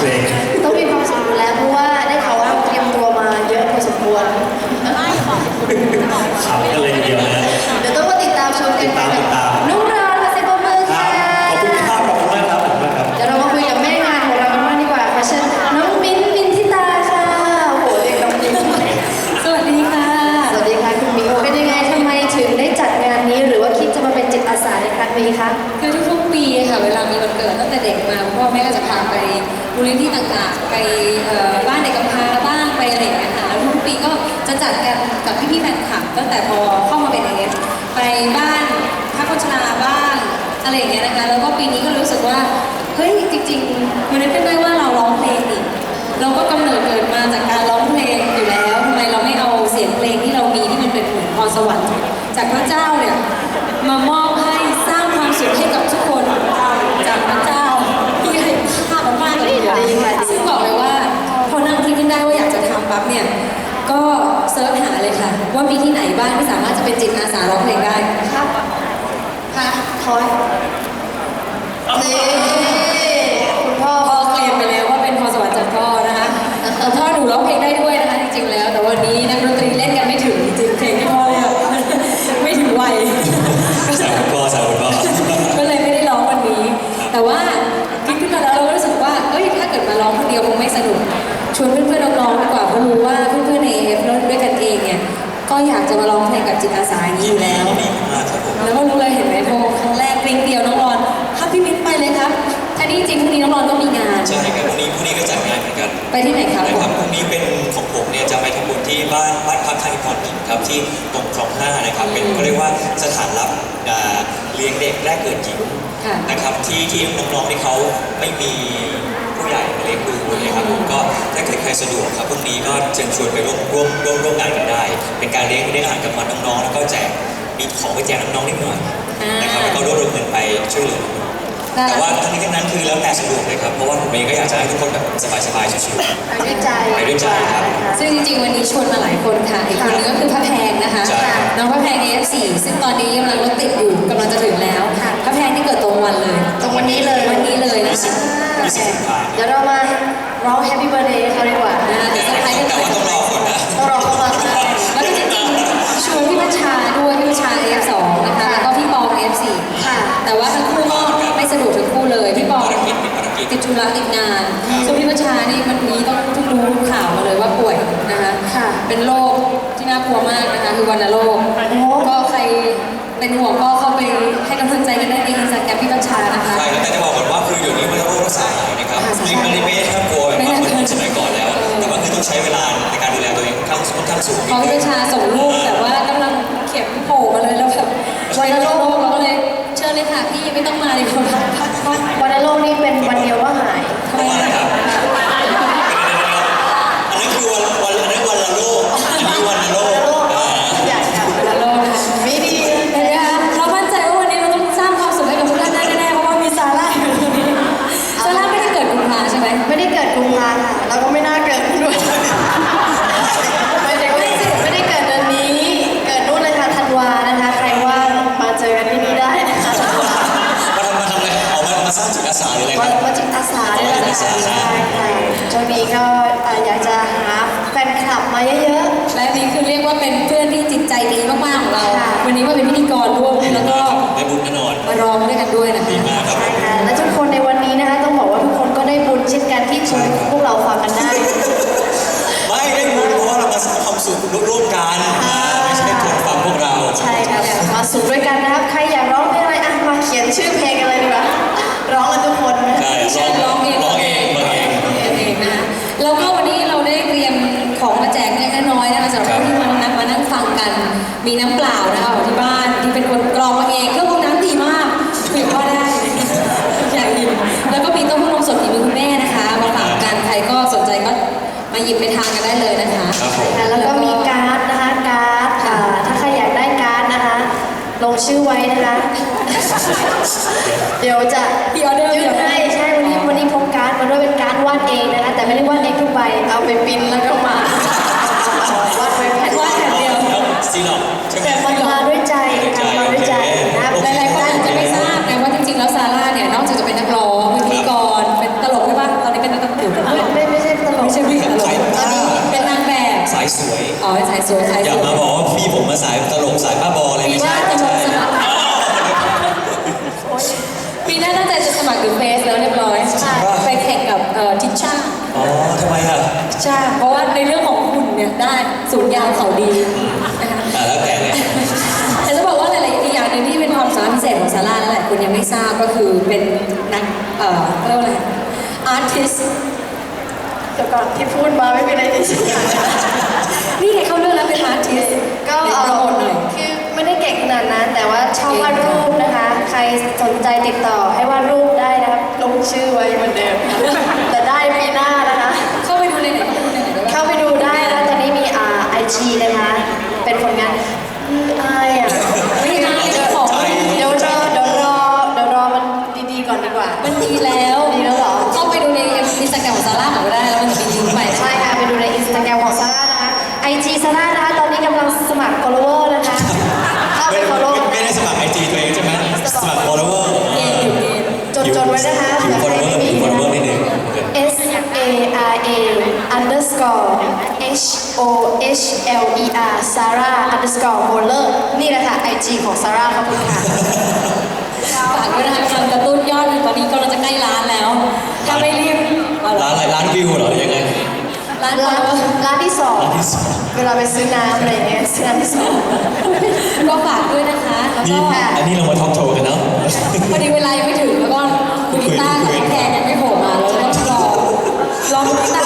เพลงต้องมีความสุขอยู่แล้วเพราะว่าได้ข่าวว่าเตรียมตัวมาเยอะพอสมควรขำกันเลยทีเดียวนะเดี๋ยวต้องมาติดตามชมกันติดตามติดตามน้องรอนค่ะเซบมือครัค่ะ บขอบคุณครับขอบคุณมากครับขอบคุณมากครับ เดี๋ยวเรามาคุยกับแม่งานของเรากันบ้างดีกว่าค่ะเชิญน้องมิ้นท์มินทิตาค่ะโอ้โหเด็กน้องมิ้นท์สวัสดีค่ะ สวัสดีค่ะคุณมิ้นท์เป็นยังไงทำไมถึงได้จัดงานนี้ หรือว่าคิดจะมาเป็นจิตอาสาในครั้งนี้คะ คือทุกๆ ปีค่ะเวลามีวันเกิดตั้งแต่เด็กมาพ่อแม่ก็จะพาไปมูลนิธิต่างๆ ไปบ้านเด็กกำพร้าบ้างไปอะไรอย่างเงี้ยค่ะแล้วทุกปีก็จะจัดกันกับพี่ๆแฟนคลับตั้งแต่พอเข้ามาเป็นเอฟไปบ้านพักโฆษณาบ้างอะไรอย่างเงี้ยนะคะแล้วก็ปีนี้ก็รู้สึกว่าเฮ้ยจริงๆมันนึกขึ้นได้ว่าเราร้องเพลงอีกเราก็กำเนิดเกิดมาจากการร้องเพลงอยู่แล้วทำไมเราไม่เอาเสียงเพลงที่เรามีที่มันเป็นเหมือนพรสวรรค์จากพระเจ้าเนี่ยมามอบ ก็เซิร์ชหาเลยค่ะ ว่ามีที่ไหนบ้างที่สามารถจะเป็นจิตอาสาร้องเพลงได้ครับค่ะคอยนี่ จิตอาสาอย่างนี้อยู่แล้วดีมากครับผมแล้วก็รู้เลยเห็นไหมพอครั้งแรกกริ้งเดียวน้องรอนครับพี่มิ้นไปเลยครับอันนี้จริงพรุ่งนี้น้องรอนก็มีงาน ใช่ครับพรุ่งนี้พรุ่งนี้ก็จัดงานเหมือนกันไปที่ไหนครับนะครับพรุ่งนี้เป็นของผมเนี่ยจะไปทำบุญที่บ้านบ้านพักไทยพรหญิงครับที่ตรงคลองห้านะครับ เป็นเขาเรียกว่าสถานรับอ่าเลี้ยงเด็กแรกเกิดหญิงค่ะนะครับที่ที่น้องๆที่เขาไม่มีผู้ ใหญ่มาเลี้ยงดูนะครับผมก็ถ้าเกิดใครสะดวกครับพรุ่งนี้ก็เชิญชวนไปร่วมร่วมร่วมร่วมงานกันได้ เป็นการเลี้ยงเลี้ยงอาหารกับมันน้องๆแล้วก็แจกมีของไปแจกน้องๆนิดหน่อยนะครับแล้วก็รวบรวมเงินไปช่วยเหลือน่าแต่รัว่ากทั้งนี้ทั้งนั้นคือแล้วแต่สะดวกเลยครับ เพราะว่าผมเองก็อยากจะให้ทุกคนแบบสบายๆชิวๆไปด้วยใจไปด้วยใจครับซึ่งจริงๆวันนี้ชวนมาหลายคนค่ะอีกคนนึงก็คือพระแพงนะคะใช่ครับน้องพระแพง AF4 ซึ่งตอนนี้กำลังรถติดอยู่กำลังจะถึงแล้วพระแพงที่เกิดตรงวันเลย ตรงวันนี้เลยวันนี้เลยนะคะ ร้อง Happy Birthday เขาดีกว่าอ่าเดี๋ยวเซอร์ไพรส์กันแต่หน่อว่ายต้องรอก่อนนะต้องรอเข้ามาใช่แล้วก็จริงๆชวนพี่พัชชาด้วยพี่พัชชา F2 นะคะแล้วก็พี่ปอง F4 ค่ะ แต่ว่าทั้งคู่ก็ไม่สะดวกทั้งคู่เลยพี่ปองภารกิจเป็นภารกิจติดธุระติดงานส่วนพี่พัชชานี่มันนี้ต้องเพิ่งรู้ข่าวมาเลยว่าป่วยนะคะค่ะ เป็นโรคที่น่ากลัวมากนะคะคือวัณโรคโอ้ก็ใครเป็นห่วงก็เข้าไปให้กำลังใจกันได้ในอินสตาแกรมพี่พัชชานะคะ ใช่แล้วแต่จะบอกก่อนว่าคือเดี๋ยวนี้มันโรครักษาหายนะครับค่ะใช่นี่มันไม่ ไม่ต้องมาดีกว่าพักผ่อนวันโลกนี้เป็น มาเยอะและนี่คือเรียกว่าเป็นเพื่อนที่จิตใจดีมากๆของเรา ค่ะ วันนี้มาเป็นพิธีกรร่วมแล้วก็ได้บุญแน่นอน มาร้องด้วยกันด้วยนะคะดีมากครับๆใช่ค่ะ มีน้ำเปล่านะคะของที่บ้านที่เป็นคนกรองมาเองเครื่องพวกน้ำดีมากถือว่าได้ อยากหยิบแล้วก็มีเต้าหู้นมสดฝีมือคุณแม่นะคะมาฝากกันใครก็สนใจก็มาหยิบไปทานกันได้เลยนะคะ ครับผมค่ะแล้วก็มีการ์ดนะคะการ์ดอ่าถ้าใครอยากได้การ์ดนะคะ ลงชื่อไว้นะคะ เดี๋ยวจะมีออเดอร์ยื่นให้ใช่วันนี้วันนี้พกการ์ดมาด้วยเป็นการ์ดวาดเองนะคะแต่ไม่ได้วาดเองทุกใบเอาไปปริ้นแล้วก็มาวาดไว้แผ่น วาดแผ่นเดียว แล้วซีนอกใช่ไหม แต่มันมาด้วยใจค่ะมาด้วยใจนะครับหลายๆคนอาจจะไม่ทราบนะว่าจริงๆ แล้วซาร่าเนี่ยนอกจากจะเป็นนักร้องเป็นพิธีกร เป็นตลกใช่ปะตอนนี้เป็นนักตะกรุดไม่ไม่ไม่ใช่ตลกไม่ใช่พี่ตลกขายตอนนี้เป็นนางแบบสายสวย อ๋อสายสวยสายอสย่าวยมาบอกว่าพี่ผมมาสายตลกสายบ้าบออะไรปีไม่หน้าใช่จะไม่ลใช่งสมัครปีหน้าตั้งใจจะสมัครดูเฟสแล้วเรียบร้อยไปแข่งกับเอ่อทิชช่า อ๋อทำไมอะ ใช่ เพราะว่าในเรื่องของหุ่นเนี่ยได้สูงยาวเขาดี ทราบก็คือเป็นนักเอ่อเขาเรียกว่าอะไรอาร์ติสเดี๋ยวก่อนที่พูดมาไม่มีอะไรในชีวิตนี่ไงเขาเลือกแล้วเป็นอาร์ติสก็โปเอ่รอโมทหน่อยคือไม่ได้เก่งขนาดนั้น แต่ว่าชอบวาดรูปนะคะ ใครสนใจติดต่อให้วาดรูปได้นะครับลงชื่อไว้เหมือนเดิมค่ะ ก่อนดีกว่า มันดีแล้วดีแล้วเหรอ เข้าไปดูในอินสตาแกรมของซาร่าหน่อยก็ได้แล้วมันจะมีลิงก์ไปนะใช่ค่ะไปดูในอินสตาแกรมของซาร่านะคะไอจีซาร่านะคะตอนนี้กำลังสมัคร follower นะคะเข้าไปไม่ follow ไม่ได้สมัครไอจีตัวเองใช่ไหมสมัคร follower เกมอยู่เกมจดจดไว้นะคะอยู่เผื่อใคร follower ไม่อยู่มี follower นิดนึง S A R A underscore H O H L E R Sarah underscore Holler นี่แหละค่ะ IG ของซาร่าขอบคุณค่ะ ดิวหรอหรือยังไงร้านร้านที่สอง เวลาไปซื้อน้ำอะไรเงี้ยซื้อน้ำที่สองก็ฝากด้วยนะคะ แล้วนี่ก็อันนี้เรามาท็อกโชว์กันเนาะ พอดีเวลายังไม่ถึงแล้วก็คุณนิต้ากับน้องแทนยังไม่โผล่มาเราต้องรอรอคุณนิต้า